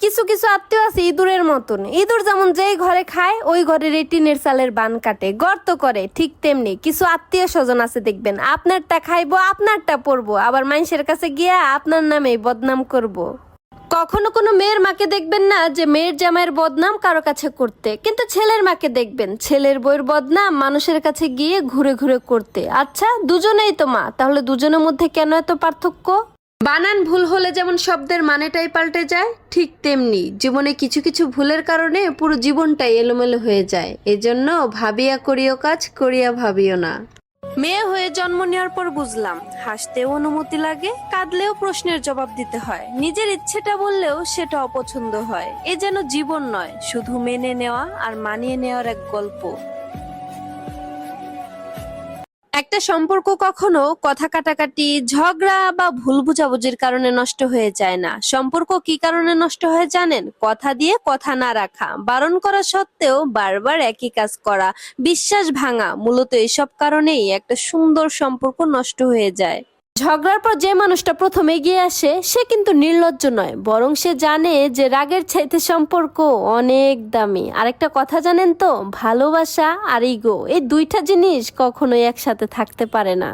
কিছু কিছু আত্মীয় আছে ইঁদুরের মতন। ইঁদুর যেমন যেই ঘরে খায়, ওই ঘরে রেটিনের চালের বান কাটে, গর্ত করে, ঠিক তেমনি। কিছু আত্মীয় স্বজন আছে, দেখবেন, আপনারটা খাইবো, আপনারটা পরবো, আবার মানুষের কাছে গিয়া আপনার নামে বদনাম করব। কখনো কোনো মেয়ের মাকে দেখবেন না যে মেয়ের জামাইয়ের বদনাম কারও কাছে করতে। কিন্তু ছেলের মাকে দেখবেন, ছেলের বইয়ের বদনাম মানুষের কাছে গিয়ে ঘুরে ঘুরে করতে। আচ্ছা দুজনেই তো মা, তাহলে দুজনের মধ্যে কেন এত পার্থক্য? বানান ভুল হলে যেমন শব্দের মানেটাই পাল্টে যায়, ঠিক তেমনি জীবনে কিছু কিছু ভুলের কারণে পুরো জীবনটাই এলোমেলো হয়ে যায়। এজন্য ভাবিয়া করিও কাজ, করিয়া ভাবিও না। মেয়ে হয়ে জন্ম নেওয়ার পর বুঝলাম, হাসতেও অনুমতি লাগে, কাঁদলেও প্রশ্নের জবাব দিতে হয়। নিজের ইচ্ছেটা বললেও সেটা অপছন্দ হয়। এ যেন জীবন নয়, শুধু মেনে নেওয়া আর মানিয়ে নেওয়ার এক গল্প। একটা সম্পর্ক কখনো কথা কাটাকাটি, ঝগড়া বা ভুল বুঝাবুঝির কারণে নষ্ট হয়ে যায় না। সম্পর্ক কি কারণে নষ্ট হয়ে জানেন? কথা দিয়ে কথা না রাখা, বারণ করা সত্ত্বেও বারবার একই কাজ করা, বিশ্বাস ভাঙা, মূলত এসব কারণেই একটা সুন্দর সম্পর্ক নষ্ট হয়ে যায়। ঝগড়ার পর যে মানুষটা প্রথম এগিয়ে আসে, সে কিন্তু নির্লজ্জ নয়, বরং সে জানে যে রাগের চাইতে সম্পর্ক অনেক দামি। আরেকটা কথা জানেন তো, ভালোবাসা আর ইগো এই দুইটা জিনিস কখনোই একসাথে থাকতে পারে না।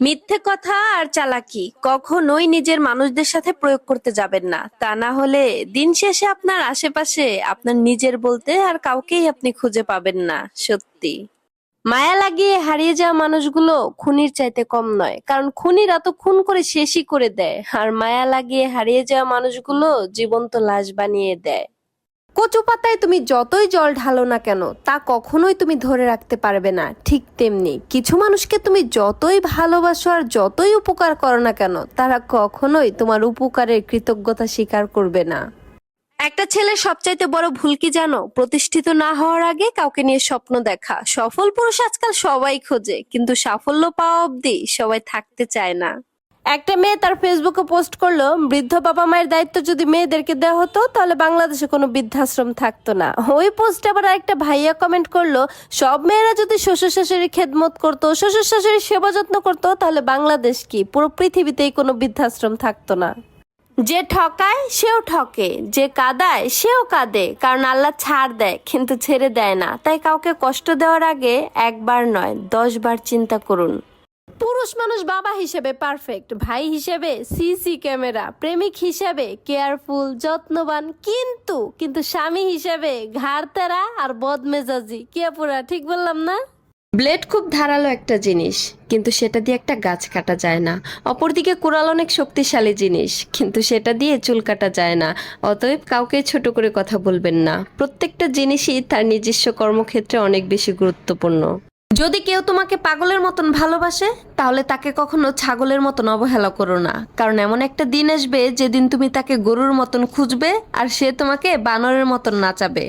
মিথ্যে কথা আর চালাকি কখনোই নিজের মানুষদের সাথে প্রয়োগ করতে যাবেন না। তা না হলে দিন শেষে আপনার আশেপাশে আপনার নিজের বলতে আর কাউকেই আপনি খুঁজে পাবেন না, সত্যি। মায়া লাগিয়ে হারিয়ে যাওয়া মানুষগুলো খুনির চাইতে কম নয়, কারণ খুনিরা তো খুন করে শেষই করে দেয়, আর মায়া লাগিয়ে হারিয়ে যাওয়া মানুষগুলো জীবন্ত লাশ বানিয়ে দেয়। কচু পাতায় তুমি যতই জল ঢালো না কেন, তা কখনোই তুমি ধরে রাখতে পারবে না, ঠিক তেমনি কিছু মানুষকে তুমি যতই ভালোবাসো আর যতই উপকার করো না কেন, তারা কখনোই তোমার উপকারের কৃতজ্ঞতা স্বীকার করবে না। একটা ছেলের সবচাইতে বড় ভুল কি জানো? প্রতিষ্ঠিত না হওয়ার আগে কাউকে নিয়ে স্বপ্ন দেখা। সফল পুরুষ আজকাল সবাই খোঁজে, কিন্তু সাফল্য পাওয়া অবধি সবাই থাকতে চায় না। একটা মেয়ে তার ফেসবুকে পোস্ট করল, বৃদ্ধ বাবা মায়ের দায়িত্ব যদি মেয়েদেরকে দেওয়া হতো, তাহলে বাংলাদেশে কোনো বৃদ্ধাশ্রম থাকতো না। ওই পোস্টে আবার একটা ভাইয়া কমেন্ট করল, সব মেয়েরা যদি শ্বশুর শাশুড়ির খেদমত করতো, শ্বশুর শাশুড়ির সেবা যত্ন করতো, তাহলে বাংলাদেশ কি? পুরো পৃথিবীতেই কোনো বৃদ্ধাশ্রম থাকতো না। যে ঠকায়, সেও ঠকে। যে কাদায়, সেও কাঁদে। কারণ আল্লাহ ছাড় দেয়, কিন্তু ছেড়ে দেয় না। তাই কাউকে কষ্ট দেওয়ার আগে একবার নয় দশ বার চিন্তা করুন। পুরুষ মানুষ বাবা হিসেবে পারফেক্ট ভাই হিসেবে সিসি ক্যামেরা, প্রেমিক হিসেবে কেয়ারফুল যত্নবান, কিন্তু কিন্তু স্বামী হিসেবে ঘাড়তেরা আর বদমেজাজি। কে পুরা, ঠিক বললাম না? ব্লেড খুব ধারালো একটা জিনিস, কিন্তু সেটা দিয়ে একটা গাছ কাটা যায় না। অপরদিকে কোরাল অনেক শক্তিশালী জিনিস, কিন্তু সেটা দিয়ে চুল কাটা যায় না। অতএব কাউকে ছোট করে কথা বলবেন না। প্রত্যেকটা জিনিসই তার নিজস্ব কর্মক্ষেত্রে অনেক বেশি গুরুত্বপূর্ণ। যদি কেউ তোমাকে পাগলের মতন ভালোবাসে, তাহলে তাকে কখনো ছাগলের মতন অবহেলা করো না। কারণ এমন একটা দিন আসবে, যেদিন তুমি তাকে গরুর মতন খুঁজবে, আর সে তোমাকে বানরের মতন নাচাবে।